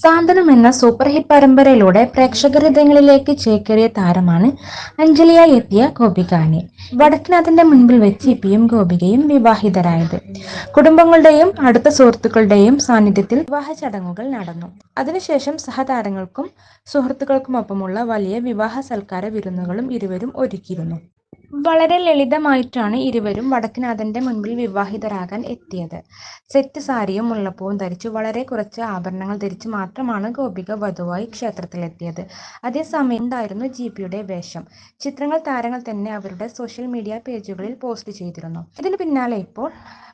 സാന്ത്വനം എന്ന super hit പരമ്പരയിലൂടെ പ്രേക്ഷക ഹൃദയങ്ങളിലേക്ക് ചേക്കേറിയ താരമാണ് അഞ്ജലിയായി എത്തിയ ഗോപികാനി. വടക്കനാഥന്റെ മുൻപിൽ വെച്ച് ഇപ്പിയും ഗോപികയും വിവാഹിതരായത്. കുടുംബങ്ങളുടെയും അടുത്ത സുഹൃത്തുക്കളുടെയും സാന്നിധ്യത്തിൽ വിവാഹ ചടങ്ങുകൾ നടന്നു. അതിനുശേഷം സഹതാരങ്ങൾക്കും സുഹൃത്തുക്കൾക്കുമൊപ്പമുള്ള വലിയ വിവാഹ സൽക്കാര വിരുന്നുകളും ഇരുവരും ഒരുക്കിയിരുന്നു. വളരെ ലളിതമായിട്ടാണ് ഇരുവരും വടക്കനാഥന്റെ മുൻപിൽ വിവാഹിതരാകാൻ എത്തിയത്. സെറ്റ് സാരിയും മുല്ലപ്പൂവും ധരിച്ചു വളരെ കുറച്ച് ആഭരണങ്ങൾ ധരിച്ച് മാത്രമാണ് ഗോപിക വധുവായി ക്ഷേത്രത്തിലെത്തിയത്. അതേസമയം ഉണ്ടായിരുന്നു ജി പിയുടെ വേഷം. ചിത്രങ്ങൾ താരങ്ങൾ തന്നെ അവരുടെ സോഷ്യൽ മീഡിയ പേജുകളിൽ പോസ്റ്റ് ചെയ്തിരുന്നു. ഇതിന് പിന്നാലെ ഇപ്പോൾ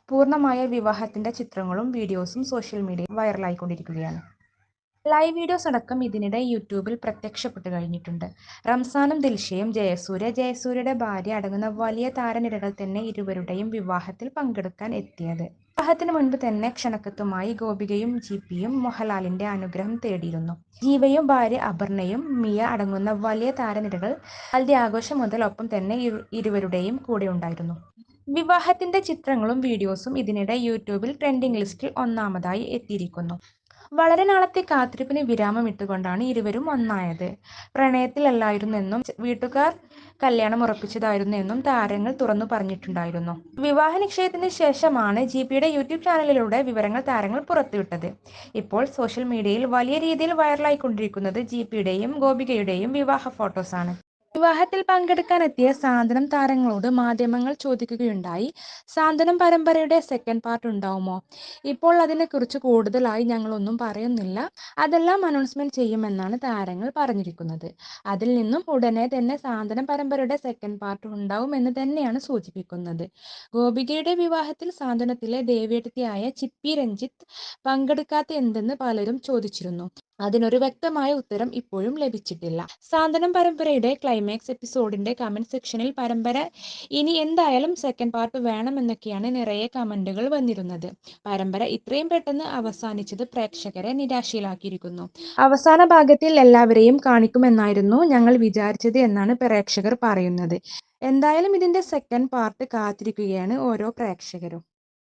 പൂർണമായ വിവാഹത്തിന്റെ ചിത്രങ്ങളും വീഡിയോസും സോഷ്യൽ മീഡിയയിൽ വൈറലായിക്കൊണ്ടിരിക്കുകയാണ്. ലൈവ് വീഡിയോസ് അടക്കം ഇതിനിടെ യൂട്യൂബിൽ പ്രത്യക്ഷപ്പെട്ടു കഴിഞ്ഞിട്ടുണ്ട്. റംസാനും ദിൽഷയും ജയസൂര്യ ജയസൂര്യയുടെ ഭാര്യ അടങ്ങുന്ന വലിയ താരനിരകൾ തന്നെ ഇരുവരുടെയും വിവാഹത്തിൽ പങ്കെടുക്കാൻ എത്തിയത്. വിവാഹത്തിന് മുൻപ് തന്നെ ക്ഷണക്കത്തുമായി ഗോപികയും ജി പിയും മോഹൻലാലിന്റെ അനുഗ്രഹം തേടിയിരുന്നു. ജീവയും ഭാര്യ അപർണയും മിയ അടങ്ങുന്ന വലിയ താരനിരകൾ ഹൽദി ആഘോഷം മുതൽ ഒപ്പം തന്നെ ഇരുവരുടെയും കൂടെ ഉണ്ടായിരുന്നു. വിവാഹത്തിന്റെ ചിത്രങ്ങളും വീഡിയോസും ഇതിനിടെ യൂട്യൂബിൽ ട്രെൻഡിംഗ് ലിസ്റ്റിൽ ഒന്നാമതായി എത്തിയിരിക്കുന്നു. വളരെ നാളത്തെ കാത്തിരിപ്പിന് വിരാമം ഇട്ടുകൊണ്ടാണ് ഇരുവരും ഒന്നായത്. പ്രണയത്തിലല്ലായിരുന്നെന്നും വീട്ടുകാർ കല്യാണം ഉറപ്പിച്ചതായിരുന്നു എന്നും താരങ്ങൾ തുറന്നു പറഞ്ഞിട്ടുണ്ടായിരുന്നു. വിവാഹ നിശ്ചയത്തിന് ശേഷമാണ് ജി പിയുടെ യൂട്യൂബ് ചാനലിലൂടെ വിവരങ്ങൾ താരങ്ങൾ പുറത്തുവിട്ടത്. ഇപ്പോൾ സോഷ്യൽ മീഡിയയിൽ വലിയ രീതിയിൽ വൈറലായിക്കൊണ്ടിരിക്കുന്നത് ജി പിയുടെയും ഗോപികയുടെയും വിവാഹ ഫോട്ടോസാണ്. വിവാഹത്തിൽ പങ്കെടുക്കാനെത്തിയ സാന്ത്വനം താരങ്ങളോട് മാധ്യമങ്ങൾ ചോദിക്കുകയുണ്ടായി. സാന്ത്വനം പരമ്പരയുടെ സെക്കൻഡ് പാർട്ട് ഉണ്ടാവുമോ? ഇപ്പോൾ അതിനെക്കുറിച്ച് കൂടുതലായി ഞങ്ങളൊന്നും പറയുന്നില്ല. അതെല്ലാം അനൗൺസ്മെന്റ് ചെയ്യുമെന്നാണ് താരങ്ങൾ പറഞ്ഞിരിക്കുന്നത്. അതിൽ നിന്നും ഉടനെ തന്നെ സാന്ത്വനം പരമ്പരയുടെ സെക്കൻഡ് പാർട്ട് ഉണ്ടാവും എന്ന് തന്നെയാണ് സൂചിപ്പിക്കുന്നത്. ഗോപികയുടെ വിവാഹത്തിൽ സാന്ത്വനത്തിലെ ദേവിയെടുത്തിയായ ചിപ്പി രഞ്ജിത്ത് പങ്കെടുക്കാത്ത എന്തെന്ന് പലരും ചോദിച്ചിരുന്നു. അതിനൊരു വ്യക്തമായ ഉത്തരം ഇപ്പോഴും ലഭിച്ചിട്ടില്ല. സാന്ത്വനം പരമ്പരയുടെ ക്ലൈമാക്സ് എപ്പിസോഡിന്റെ കമന്റ് സെക്ഷനിൽ പരമ്പര ഇനി എന്തായാലും സെക്കൻഡ് പാർട്ട് വേണമെന്നൊക്കെയാണ് നിറയെ കമന്റുകൾ വന്നിരുന്നത്. പരമ്പര ഇത്രയും പെട്ടെന്ന് അവസാനിച്ചത് പ്രേക്ഷകരെ നിരാശയിലാക്കിയിരിക്കുന്നു. അവസാന ഭാഗത്തിൽ എല്ലാവരെയും കാണിക്കുമെന്നായിരുന്നു ഞങ്ങൾ വിചാരിച്ചത് എന്നാണ് പ്രേക്ഷകർ പറയുന്നത്. എന്തായാലും ഇതിന്റെ സെക്കൻഡ് പാർട്ട് കാത്തിരിക്കുകയാണ് ഓരോ പ്രേക്ഷകരും.